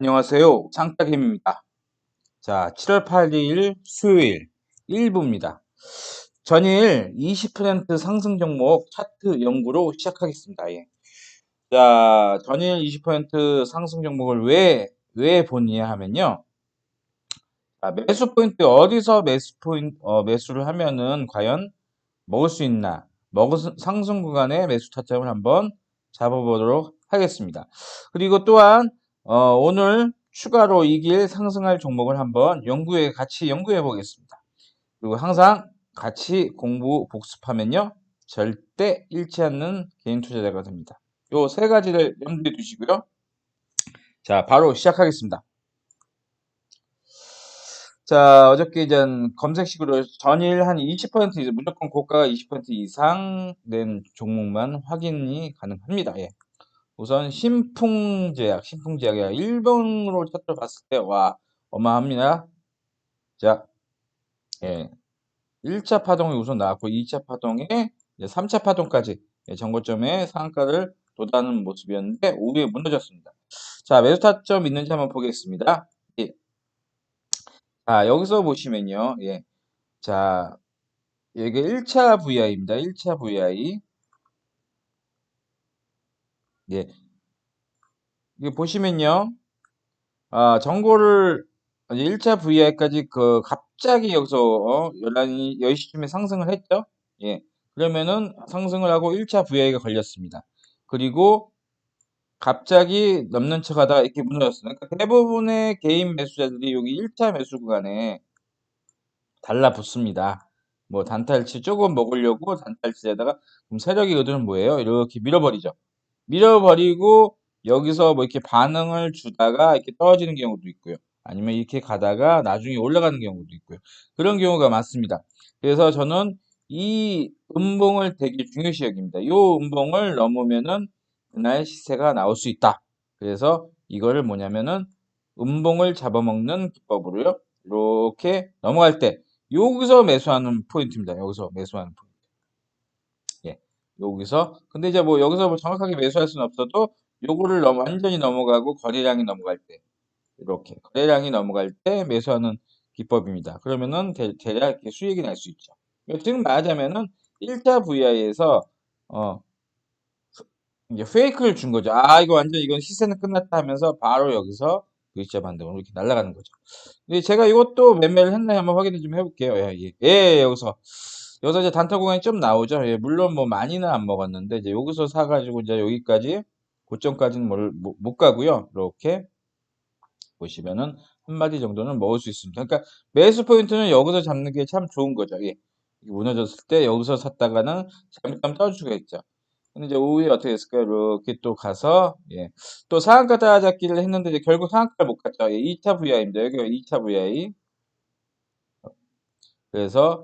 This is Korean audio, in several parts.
안녕하세요. 장따김입니다. 자, 7월 8일 수요일 1부입니다. 전일 20% 상승 종목 차트 연구로 시작하겠습니다. 예. 자, 전일 20% 상승 종목을 왜, 왜 보냐 하면요. 자, 매수 포인트, 어디서 매수 포인트, 어, 매수를 하면은 과연 먹을 수 있나? 수- 상승 구간의 매수 타점을 한번 잡아보도록 하겠습니다. 그리고 또한 어, 오늘 추가로 이길 상승할 종목을 한번 연구해 같이 연구해 보겠습니다. 그리고 항상 같이 공부 복습하면요 절대 잃지 않는 개인 투자자가 됩니다. 요 세 가지를 염두에 두시고요. 자 바로 시작하겠습니다. 자, 어저께 이제 검색식으로 전일 한 20% 이제 무조건 고가가 20% 이상 된 종목만 확인이 가능합니다. 예. 우선 신풍제약, 신풍제약이 일본으로 차트를 봤을 때, 와, 어마합니다. 자, 예. 1차 파동이 우선 나왔고, 2차 파동에 이제 3차 파동까지 예, 정고점의 상한가를 도다는 모습이었는데, 오후에 무너졌습니다. 자, 매수 타점 있는지 한번 보겠습니다. 예. 자, 여기서 보시면요. 예. 자, 이게 1차 VI입니다. 1차 VI. 예. 이게 보시면요. 아, 정보를 이제 1차 VI까지 그 갑자기 여기서 어, 11시 10시쯤에 상승을 했죠. 예. 그러면은 상승을 하고 1차 VI가 걸렸습니다. 그리고 갑자기 넘는 척 하다가 이렇게 무너졌어요. 그러니까 대부분의 개인 매수자들이 여기 1차 매수 구간에 달라붙습니다. 뭐 단타일치 조금 먹으려고 단타일치에다가 그럼 세력의 의도는 뭐예요? 이렇게 밀어버리죠. 밀어버리고 여기서 뭐 이렇게 반응을 주다가 이렇게 떨어지는 경우도 있고요. 아니면 이렇게 가다가 나중에 올라가는 경우도 있고요. 그런 경우가 많습니다. 그래서 저는 이 음봉을 되게 중요시 여깁니다. 이 음봉을 넘으면은 그날 시세가 나올 수 있다. 그래서 이거를 뭐냐면은 음봉을 잡아먹는 기법으로요. 이렇게 넘어갈 때 여기서 매수하는 포인트입니다. 여기서 매수하는 포인트. 예. 여기서 근데 이제 뭐 여기서 뭐 정확하게 매수할 수는 없어도 요거를 넘 완전히 넘어가고 거래량이 넘어갈 때 이렇게 거래량이 넘어갈 때 매수하는 기법입니다. 그러면은 대, 략 수익이 날 수 있죠. 지금 말하자면은 1차 VI에서 어 이제 페이크를 준 거죠. 아 이거 완전 이건 시세는 끝났다 하면서 바로 여기서 V자 반등으로 이렇게 날아가는 거죠. 근데 제가 이것도 매매를 했나 한번 확인을 좀 해볼게요. 예, 예, 예, 여기서 여기서 이제 단타 구간이 좀 나오죠. 예, 물론 뭐 많이는 안 먹었는데 이제 여기서 사가지고 이제 여기까지 고점까지는 뭘, 못, 못 가고요. 이렇게 보시면은 한 마디 정도는 먹을 수 있습니다. 그러니까 매수 포인트는 여기서 잡는 게 참 좋은 거죠. 예. 무너졌을 때 여기서 샀다가는 수가 있죠. 근데 이제 오후에 어떻게 됐을까요? 이렇게 또 가서 예. 또 상한가 따라잡기를 했는데 이제 결국 상한가를 못 갔죠. 예. 2차 VI입니다. 여기가 2차 VI. 그래서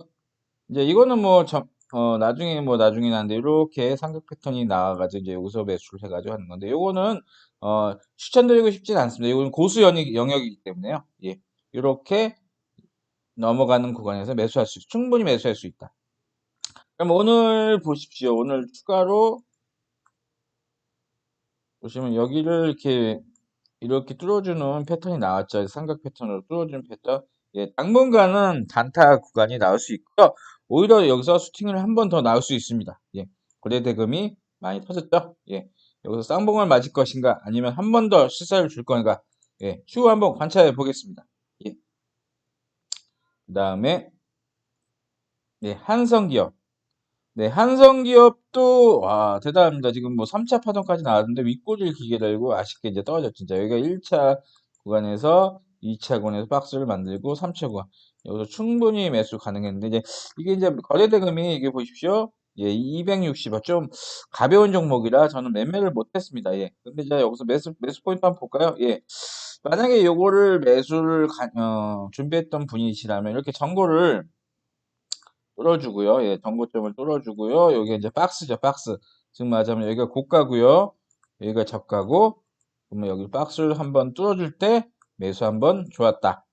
이제 이거는 뭐 저, 어, 나중에 뭐 나중에 나는데 이렇게 삼각 패턴이 나와가지고 이제 여기서 매수를 해가지고 하는 건데 요거는 어, 추천드리고 싶진 않습니다. 이거는 고수 영역, 영역이기 때문에요. 예. 이렇게 넘어가는 구간에서 매수할 수 충분히 매수할 수 있다. 그럼 오늘 보십시오. 오늘 추가로 보시면 여기를 이렇게 이렇게 뚫어주는 패턴이 나왔죠. 삼각 패턴으로 뚫어주는 패턴. 예, 당분간은 단타 구간이 나올 수 있고요. 오히려 여기서 수팅을 한 번 더 나올 수 있습니다. 예, 거래 대금이 많이 터졌죠. 예, 여기서 쌍봉을 맞을 것인가, 아니면 한 번 더 실사를 줄 건가. 예, 추후 한번 관찰해 보겠습니다. 예. 그 다음에 네, 한성기업. 네, 한성기업도 와 대단합니다. 지금 뭐 3차 파동까지 나왔는데 윗꼬리를 기게 달고 아쉽게 이제 떨어졌죠. 진짜 여기가 1차 구간에서 2차 구간에서 박스를 만들고 3차 구간 여기서 충분히 매수 가능했는데 이제 이게 이제 거래 대금이 이게 보십시오. 예, 260원 좀 가벼운 종목이라 저는 매매를 못했습니다. 예, 근데 이제 여기서 매수 매수 포인트 한번 볼까요? 예, 만약에 요거를 매수를 가, 어, 준비했던 분이시라면 이렇게 정보를 뚫어주고요. 예, 정고점을 뚫어주고요. 여기 이제 박스죠, 박스. 지금 말하자면 여기가 고가고요. 여기가 저가고, 그러면 여기 박스를 한번 뚫어줄 때 매수 한번 좋았다.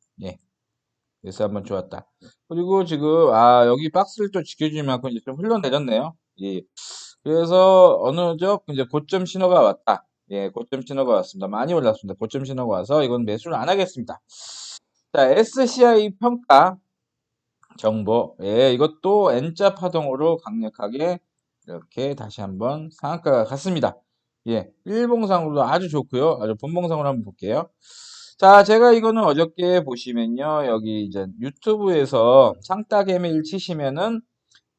예. 매수 한번 좋았다. 그리고 지금, 아, 여기 박스를 또 지켜주는 만큼 이제 좀 흘러내렸네요. 예. 그래서 어느 적 이제 고점 신호가 왔다. 예, 고점 신호가 왔습니다. 많이 올랐습니다. 고점 신호가 와서 이건 매수를 안 하겠습니다. 자, SCI 평가 정보. 예, 이것도 N자 파동으로 강력하게 이렇게 다시 한번 상한가가 갔습니다. 예, 일봉상으로도 아주 좋고요. 아주 본봉상으로 한번 볼게요. 자, 제가 이거는 어저께 보시면요. 여기 이제 유튜브에서 창따개미를 치시면은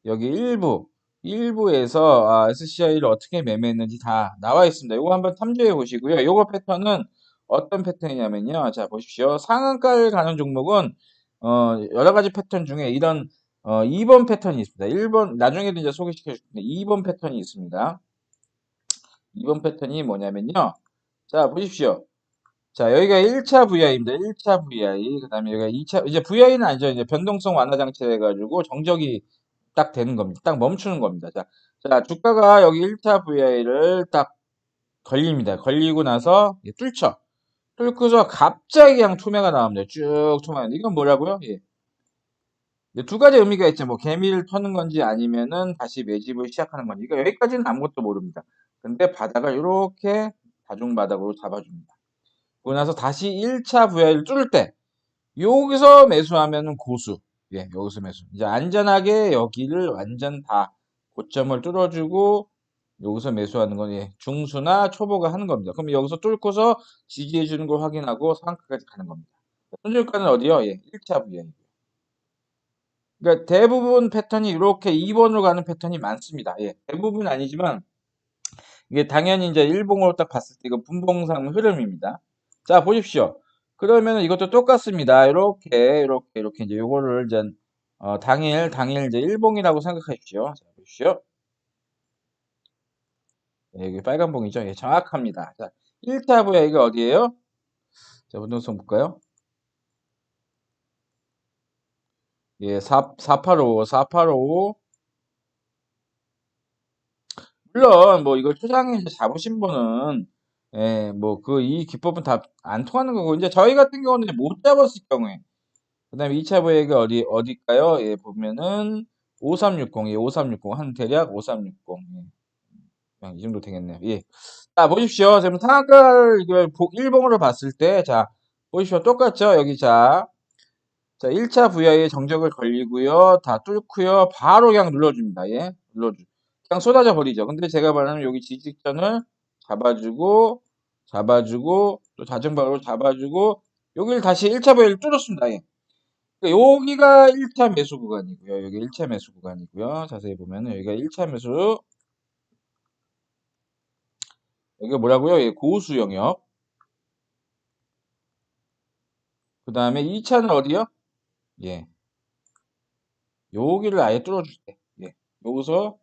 여기 일부, 일부에서 아, SCI를 어떻게 매매했는지 다 나와 있습니다. 이거 한번 참조해 보시고요. 요거 패턴은 어떤 패턴이냐면요. 자, 보십시오. 상한가를 가는 종목은 어, 여러 가지 패턴 중에 이런 어, 2번 패턴이 있습니다. 1번, 나중에도 이제 소개시켜 줄 텐데 2번 패턴이 있습니다. 2번 패턴이 뭐냐면요. 자, 보십시오. 자, 여기가 1차 VI입니다. 1차 VI. 그 다음에 여기가 2차, 이제 VI는 아니죠. 이제 변동성 완화 장치 해 가지고 정적이 딱 되는 겁니다. 딱 멈추는 겁니다. 자, 자, 주가가 여기 1차 VI를 딱 걸립니다. 걸리고 나서 예, 뚫죠. 뚫고서 갑자기 그냥 투매가 나옵니다. 쭉 투매. 이건 뭐라고요? 예. 두 가지 의미가 있죠. 뭐 개미를 터는 건지 아니면은 다시 매집을 시작하는 건지. 그러니까 여기까지는 아무것도 모릅니다. 근데 바닥을 이렇게 다중바닥으로 잡아줍니다. 그러고 나서 다시 1차 VI를 뚫을 때 여기서 매수하면은 고수. 예, 여기서 매수. 이제 안전하게 여기를 완전 다 고점을 뚫어주고 여기서 매수하는 건 예, 중수나 초보가 하는 겁니다. 그럼 여기서 뚫고서 지지해 주는 걸 확인하고 상한가까지 가는 겁니다. 손절가는 어디요? 예, 1차 VI. 그러니까 대부분 패턴이 이렇게 2번으로 가는 패턴이 많습니다. 예, 대부분 아니지만 이게 당연히 이제 일봉으로 딱 봤을 때 이거 분봉상 흐름입니다. 자, 보십시오. 그러면 이것도 똑같습니다. 이렇게, 이렇게, 이렇게 이제 요거를 이제 어, 당일, 당일 이제 일봉이라고 생각하십시오. 자, 보십시오. 예, 여기 빨간 봉이죠. 예, 정확합니다. 자, 1타부야 이거 어디예요? 자, 운동성 볼까요? 예, 4, 485, 485. 물론, 뭐, 이걸 초장에 잡으신 분은, 예, 뭐, 그, 이 기법은 다 안 통하는 거고, 이제 저희 같은 경우는 못 잡았을 경우에, 그 다음에 2차 부액이 어디, 어딜까요? 예, 보면은, 5360, 예, 5360, 한 대략 5360. 예. 이 정도 되겠네요. 예. 자, 보십시오. 지금 상한가를 이걸 보- 일봉으로 봤을 때, 자, 보십시오. 똑같죠? 여기 자. 자, 1차 VI에 정적을 걸리고요. 다 뚫고요. 바로 그냥 눌러줍니다. 예. 눌러주. 그냥 쏟아져 버리죠. 근데 제가 말하는 여기 지직선을 잡아주고, 잡아주고, 또 자전방으로 잡아주고, 여기를 다시 1차 VI를 뚫었습니다. 예. 그러니까 여기가 1차 매수 구간이고요. 여기 1차 매수 구간이고요. 자세히 보면은 여기가 1차 매수, 여기가 뭐라고요? 예, 고수 영역. 그 다음에 2차는 어디요? 예. 여기를 아예 뚫어줄 때. 예. 여기서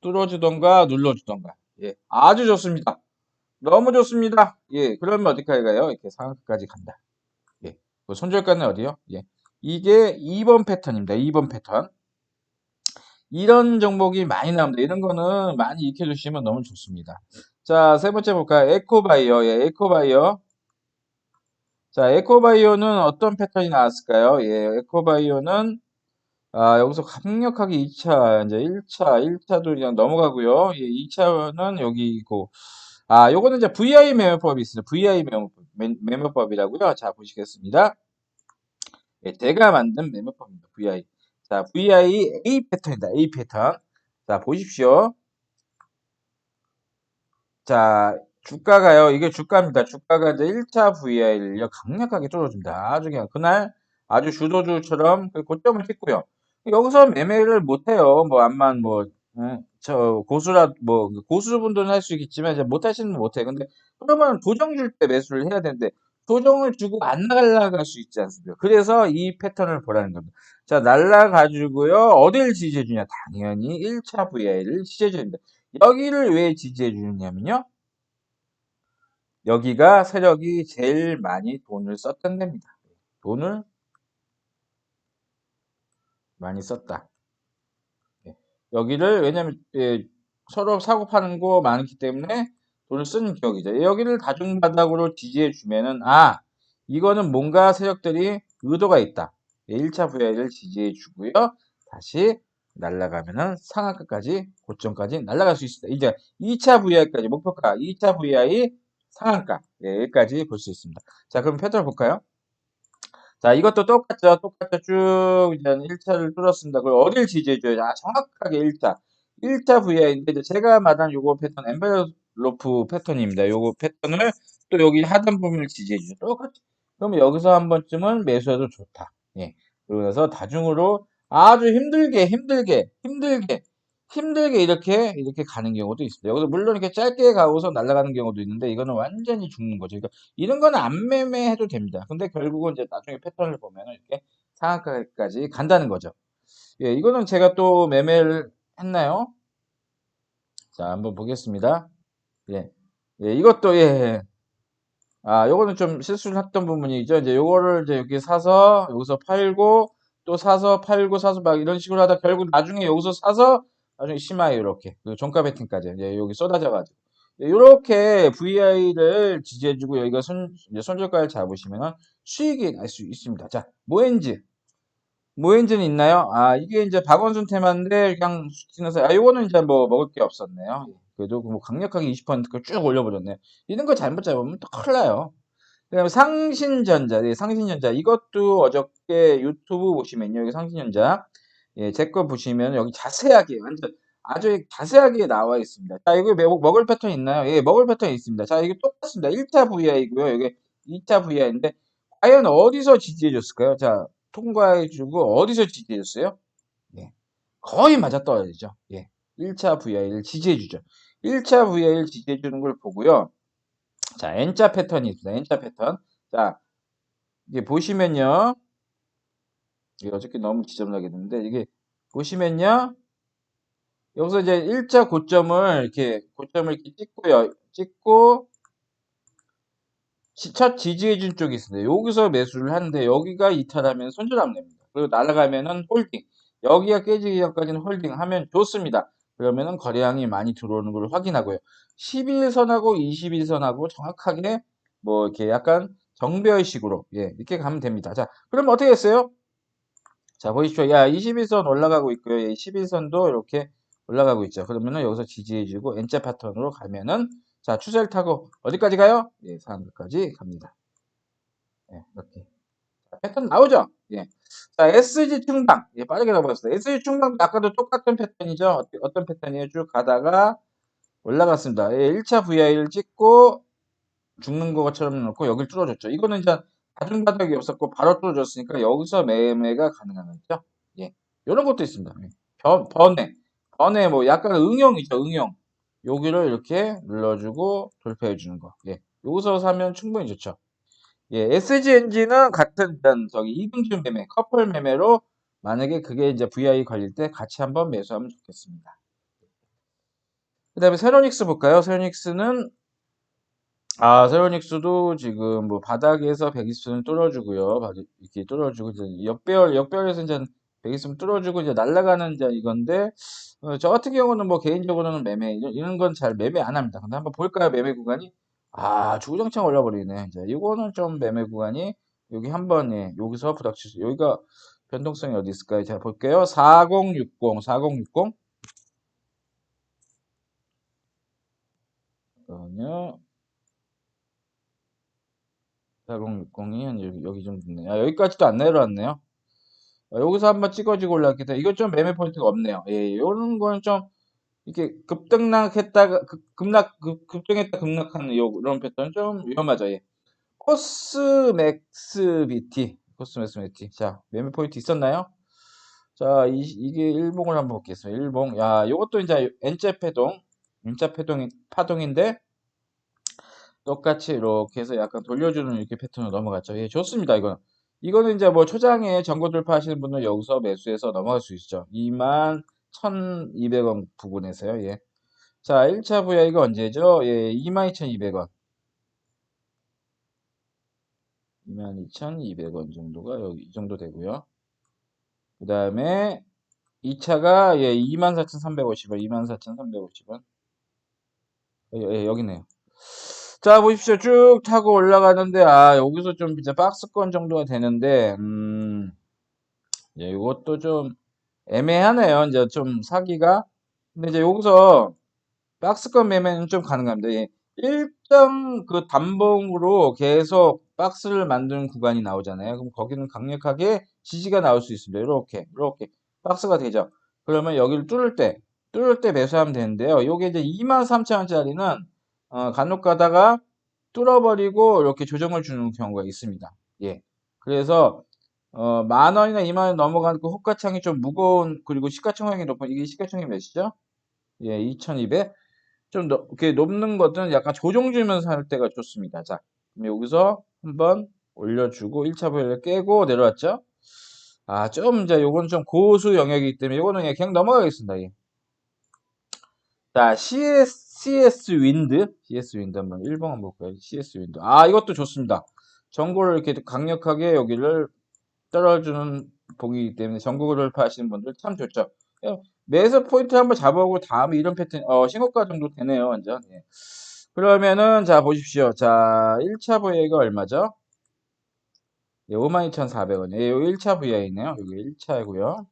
뚫어주던가 눌러주던가. 예. 아주 좋습니다. 너무 좋습니다. 예. 그러면 어디까지 가요? 이렇게 상한가까지 간다. 예. 그 손절가는 어디요? 예. 이게 2번 패턴입니다. 2번 패턴. 이런 종목이 많이 나옵니다. 이런 거는 많이 익혀주시면 너무 좋습니다. 자, 세 번째 볼까요? 에코바이오. 예, 에코바이오. 자, 에코바이오는 어떤 패턴이 나왔을까요? 예, 에코바이오는 아, 여기서 강력하게 2차, 이제 1차, 1차도 그냥 넘어가고요. 예, 2차는 여기고. 아, 요거는 이제 VI 매매법이 있습니다. VI 매매법, 매- 매매법 이라고요. 자, 보시겠습니다. 예, 제가 만든 매매법입니다. VI. 자, VI A 패턴이다. A 패턴. 자, 보십시오. 자, 주가가요. 이게 주가입니다. 주가가 이제 1차 VI를 강력하게 뚫어줍니다. 아주 그냥 그날 아주 주도주처럼 그 고점을 찍고요. 여기서 매매를 못해요. 뭐 암만 뭐, 응, 저 고수라 뭐 고수분들은 할 수 있겠지만 못하시는 분 못해. 근데 그러면 도정 줄 때 매수를 해야 되는데 도정을 주고 안 날아갈 수 있지 않습니까? 그래서 이 패턴을 보라는 겁니다. 자, 날아가지고요. 어딜 지지해 주냐? 당연히 1차 VI를 지지해 줍니다. 여기를 왜 지지해 주느냐면요. 여기가 세력이 제일 많이 돈을 썼던 데입니다. 돈을 많이 썼다. 예. 여기를 왜냐면 예, 서로 사고 파는 거 많기 때문에 돈을 쓰는 기억이죠. 여기를 다중 바닥으로 지지해 주면은 아 이거는 뭔가 세력들이 의도가 있다. 예, 1차 VI를 지지해 주고요. 다시 날아가면은 상한가까지 고점까지 날아갈 수 있습니다. 이제 2차 VI까지 목표가 2차 VI 상한가 예, 여기까지 볼 수 있습니다. 자 그럼 패턴을 볼까요? 자 이것도 똑같죠. 똑같죠. 쭉 이제 1차를 뚫었습니다. 그럼 어딜 지지해줘야 아, 정확하게 1차 1차 VI인데 이제 제가 말한 요거 패턴 엠벨로프 패턴입니다. 요거 패턴을 또 여기 하단 부분을 지지해주죠. 똑같죠. 그럼 여기서 한 번쯤은 매수해도 좋다. 예. 그래서 다중으로 아주 힘들게 힘들게 힘들게 힘들게 이렇게 이렇게 가는 경우도 있습니다. 여기서 물론 이렇게 짧게 가고서 날아가는 경우도 있는데 이거는 완전히 죽는 거죠. 그러니까 이런 거는 안 매매해도 됩니다. 근데 결국은 이제 나중에 패턴을 보면 이렇게 상한가까지 간다는 거죠. 예, 이거는 제가 또 매매를 했나요? 자, 한번 보겠습니다. 예, 예, 이것도 예, 예. 아, 요거는 좀 실수를 했던 부분이죠. 이제 요거를 이제 여기 사서 여기서 팔고 또 사서 팔고 사서 막 이런 식으로 하다 결국 나중에 여기서 사서 나중에 심하게 이렇게 그 종가 베팅까지 이제 여기 쏟아져가지고 이렇게 VI를 지지해주고 여기가 손 손절가를 잡으시면은 수익이 날 수 있습니다. 자, 모엔즈 모엔즈는 있나요? 아 이게 이제 박원순 테마인데 그냥 지나서 아 요거는 이제 뭐 먹을 게 없었네요. 그래도 뭐 강력하게 20%쭉 올려버렸네요. 이런 거 잘못 잡으면 또 큰일 나요. 그다음에 상신전자, 네, 상신전자 이것도 어저께 유튜브 보시면요, 여기 상신전자, 예, 제 거 보시면 여기 자세하게 완전 아주 자세하게 나와 있습니다. 자, 이거 먹- 먹을 패턴 있나요? 예, 먹을 패턴 있습니다. 자, 이게 똑같습니다. 1차 VI고요, 여기 2차 VI인데 과연 어디서 지지해 줬을까요? 자, 통과해 주고 어디서 지지해 줬어요? 예, 거의 맞아 떨어지죠. 예, 1차 VI를 지지해 주죠. 1차 VI를 지지해 주는 걸 보고요. 자, N자 패턴이 있습니다. N자 패턴. 자, 이게 보시면요. 어저께 너무 지저분하게 됐는데, 이게 보시면요. 여기서 이제 1자 고점을 이렇게, 고점을 이렇게 찍고요. 찍고, 시- 첫 지지해준 쪽이 있습니다. 여기서 매수를 하는데, 여기가 이탈하면 손절하면 됩니다. 그리고 날아가면은 홀딩. 여기가 깨지기 전까지는 홀딩 하면 좋습니다. 그러면은 거래량이 많이 들어오는 걸 확인하고요. 11선하고 21선하고 정확하게 뭐 이렇게 약간 정배열식으로 예, 이렇게 가면 됩니다. 자, 그럼 어떻게 했어요? 자, 보십시오. 야, 21선 올라가고 있고요. 예, 11선도 이렇게 올라가고 있죠. 그러면은 여기서 지지해주고 N자 패턴으로 가면은 자, 추세를 타고 어디까지 가요? 예, 상한가까지 갑니다. 예, 이렇게. 자, 패턴 나오죠? 예. 자, SG 충당. 예, 빠르게 넘어갔습니다. SG 충당도 아까도 똑같은 패턴이죠? 어떤, 패턴이에요? 쭉 가다가 올라갔습니다. 예, 1차 VI를 찍고 죽는 것처럼 놓고 여기를 뚫어줬죠. 이거는 이제 다중바닥이 없었고 바로 뚫어줬으니까 여기서 매매가 가능한 거죠. 예, 이런 것도 있습니다. 예. 변, 번외, 번외 뭐 약간 응용이죠. 응용. 여기를 이렇게 눌러주고 돌파해 주는 거. 예, 여기서 사면 충분히 좋죠. 예, SGNG는 같은 저기 이등준 매매, 커플 매매로 만약에 그게 이제 VI 걸릴 때 같이 한번 매수하면 좋겠습니다. 그 다음에 세로닉스 볼까요? 세로닉스는 아, 세로닉스도 지금 뭐 바닥에서 120선을 뚫어주고요. 바- 이렇게 뚫어주고 이제 역배열 역배열에서 이제 120선 뚫어주고 이제 날아가는 이제 이건데 어, 저 같은 경우는 뭐 개인적으로는 매매 이런, 건 잘 매매 안 합니다. 근데 한번 볼까요? 매매 구간이 아 주구장창 올라버리네. 이제 이거는 좀 매매 구간이 여기 한번 예, 여기서 부닥칠 여기가 변동성이 어디 있을까요? 자 볼게요. 4060 4060 잠깐만요. 4060이 한 여기, 여기 정도 있네요. 아, 여기까지도 안 내려왔네요. 아, 여기서 한번 찍어지고 때문에 이건 좀 매매 포인트가 없네요. 예, 이런 거는 좀 이렇게 급등락했다가 급, 급락 급, 급등했다 급락하는 요 이런 패턴 좀 위험하죠. 예. 코스맥스 BT 코스맥스 BT 자 매매 포인트 있었나요? 자 이, 이게 일봉을 한번 보겠습니다. 일봉 야 이것도 이제 N자 패동 N자 패동 파동인데 똑같이 이렇게 해서 약간 돌려주는 이렇게 패턴으로 넘어갔죠. 예, 좋습니다. 이거는. 이거는 이제 뭐 초장에 전고 돌파하시는 분은 여기서 매수해서 넘어갈 수 있죠. 2만 1,200원 부근에서요. 예. 자, 1차 VI가 언제죠? 예, 22,200원. 22,200원 정도가 여기 이 정도 되고요. 그 다음에 2차가 예, 24,350원, 24,350원. 예, 여기네요. 자, 보십시오. 쭉 타고 올라가는데, 아, 여기서 좀 이제 박스권 정도가 되는데, 음, 예, 이것도 좀 애매하네요. 이제 좀 사기가. 근데 이제 여기서 박스권 매매는 좀 가능합니다. 예. 일정 그 단봉으로 계속 박스를 만드는 구간이 나오잖아요. 그럼 거기는 강력하게 지지가 나올 수 있습니다. 이렇게, 이렇게 박스가 되죠. 그러면 여기를 뚫을 때, 뚫을 때 매수하면 되는데요. 요게 이제 23,000원짜리는 어, 간혹 가다가 뚫어버리고 이렇게 조정을 주는 경우가 있습니다. 예. 그래서 어, 만 원이나 2만 원 넘어가는 그 호가창이 좀 무거운 그리고 시가총액이 높은 이게 시가총액 몇이죠? 예, 2200. 좀 너, 이렇게 높는 것들은 약간 조정 주면서 살 때가 좋습니다. 자, 그럼 여기서 한번 올려주고 1차 부위를 깨고 내려왔죠? 아, 좀 이제 요건 좀 고수 영역이기 때문에 요거는 그냥 넘어가겠습니다. 예. 자, CS, CS 윈드. CS 윈드 한번 1번 한번 볼까요? CS 윈드. 아, 이것도 좋습니다. 정보를 이렇게 강력하게 여기를 떨어주는 봉이기 때문에 전국을 돌파하시는 분들 참 좋죠. 예, 매수 포인트 한번 잡아보고 다음에 이런 패턴, 어, 신고가 정도 되네요, 완전. 예. 그러면은, 자, 보십시오. 자, 1차 VI가 얼마죠? 예, 52,400원. 예, 여기 1차 VI네요. 여기 1차이고요.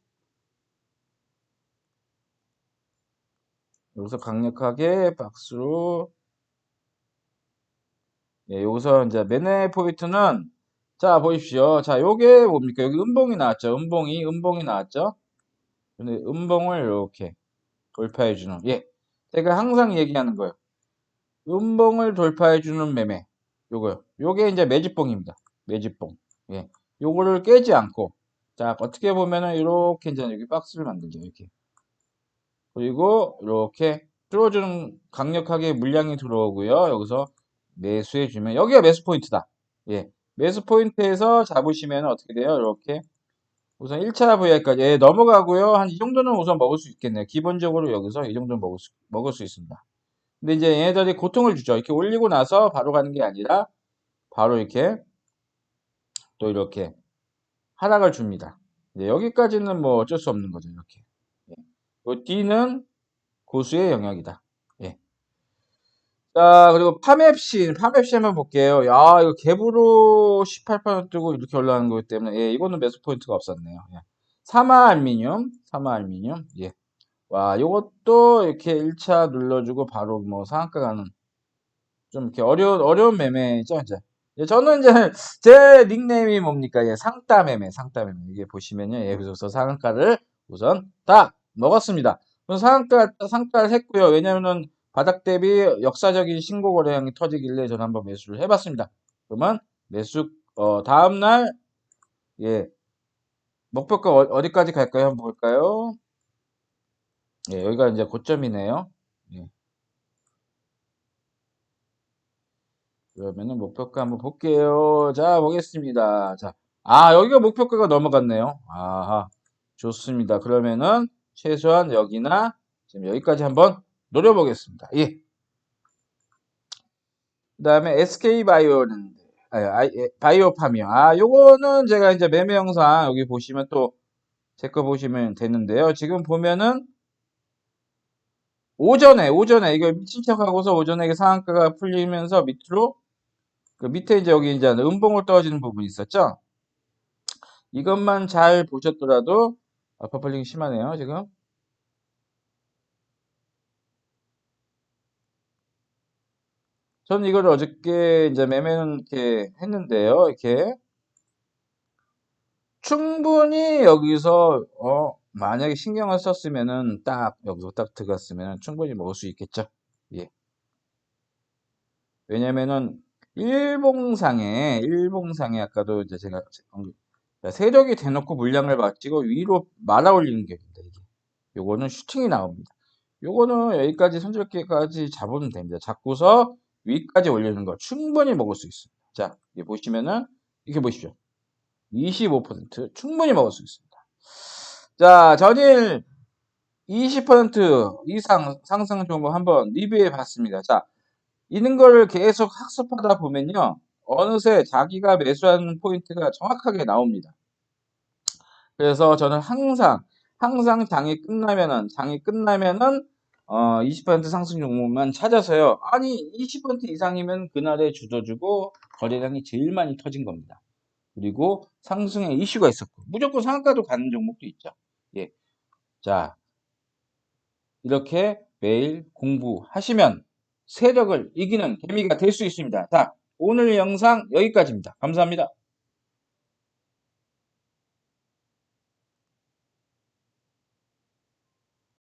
여기서 강력하게 박수로 예, 여기서 이제 매매 포인트는 자 보십시오. 자 요게 뭡니까? 여기 음봉이 나왔죠. 음봉이 음봉이 나왔죠. 근데 음봉을 이렇게 돌파해주는 예, 제가 항상 얘기하는 거예요. 음봉을 돌파해주는 매매 요거요. 요게 이제 매집봉입니다. 매집봉. 예, 요거를 깨지 않고 자 어떻게 보면은 이렇게 이제 여기 박스를 만들죠. 이렇게 그리고 이렇게 뚫어주는 강력하게 물량이 들어오고요. 여기서 매수해주면 여기가 매수 포인트다. 예, 매수 포인트에서 잡으시면 어떻게 돼요? 이렇게 우선 1차 VI까지 예, 넘어가고요. 한 이 정도는 우선 먹을 수 있겠네요. 기본적으로 여기서 이 정도는 먹을 수, 먹을 수 있습니다. 근데 이제 얘네들이 고통을 주죠. 이렇게 올리고 나서 바로 가는 게 아니라 바로 이렇게 또 이렇게 하락을 줍니다. 네, 여기까지는 뭐 어쩔 수 없는 거죠. 이렇게. 예. 요 D는 고수의 영역이다. 예. 자, 그리고 파맵신, 파맵신 한번 볼게요. 야, 이거 갭으로 18%고 이렇게 올라가는 거기 때문에, 예, 이거는 매수 포인트가 없었네요. 예. 사마 알미늄, 사마 알미늄, 예. 와, 요것도 이렇게 1차 눌러주고 바로 뭐 상한가 가는 좀 이렇게 어려운, 어려운 매매죠, 이제. 예, 저는 이제 제 닉네임이 뭡니까? 예, 상따 매매, 상따 매매. 이게 보시면요. 예, 그래서 상한가를 우선 딱 먹었습니다. 그럼 상한가, 상따를 했고요. 왜냐면은 바닥 대비 역사적인 신고 거래량이 터지길래 저는 한번 매수를 해봤습니다. 그러면 매수, 어, 다음 날, 예, 목표가 어- 어디까지 갈까요? 한번 볼까요? 예, 여기가 이제 고점이네요. 예. 그러면은 목표가 한번 볼게요. 자, 보겠습니다. 자, 아, 여기가 목표가가 넘어갔네요. 아하, 좋습니다. 그러면은 최소한 여기나 지금 여기까지 한번 노려보겠습니다. 예. 그 다음에 SK 바이오는 아, 예, 바이오팜이요. 아, 요거는 제가 이제 매매 영상 여기 보시면 또 제 거 보시면 되는데요. 지금 보면은 오전에 오전에 이거 미친 척하고서 오전에 이게 상한가가 풀리면서 밑으로 그 밑에 이제 여기 이제 음봉을 떨어지는 부분이 있었죠. 이것만 잘 보셨더라도 아, 퍼플링 심하네요 지금. 저는 이걸 어저께 이제 매매는 이렇게 했는데요. 이렇게 충분히 여기서 어 만약에 신경을 썼으면은 딱 여기서 딱 들어갔으면 충분히 먹을 수 있겠죠. 예. 왜냐면은 일봉상에 일봉상에 아까도 이제 제가 세력이 대놓고 물량을 받치고 위로 말아 올리는 격입니다. 이게 요거는 슈팅이 나옵니다. 요거는 여기까지 손절기까지 잡으면 됩니다. 잡고서 위까지 올리는 거 충분히 먹을 수 있습니다. 자, 여기 보시면은 이렇게 보십시오. 25% 충분히 먹을 수 있습니다. 자, 전일 20% 이상 상승 종목 한번 리뷰해 봤습니다. 자, 이런 거를 계속 학습하다 보면요. 어느새 자기가 매수하는 포인트가 정확하게 나옵니다. 그래서 저는 항상, 항상 장이 끝나면은, 장이 끝나면은, 어, 20% 상승 종목만 찾아서요. 아니, 20% 이상이면 그날에 주도주고 거래량이 제일 많이 터진 겁니다. 그리고 상승의 이슈가 있었고, 무조건 상한가도 가는 종목도 있죠. 예. 자, 이렇게 매일 공부하시면 세력을 이기는 개미가 될 수 있습니다. 자, 오늘 영상 여기까지입니다. 감사합니다.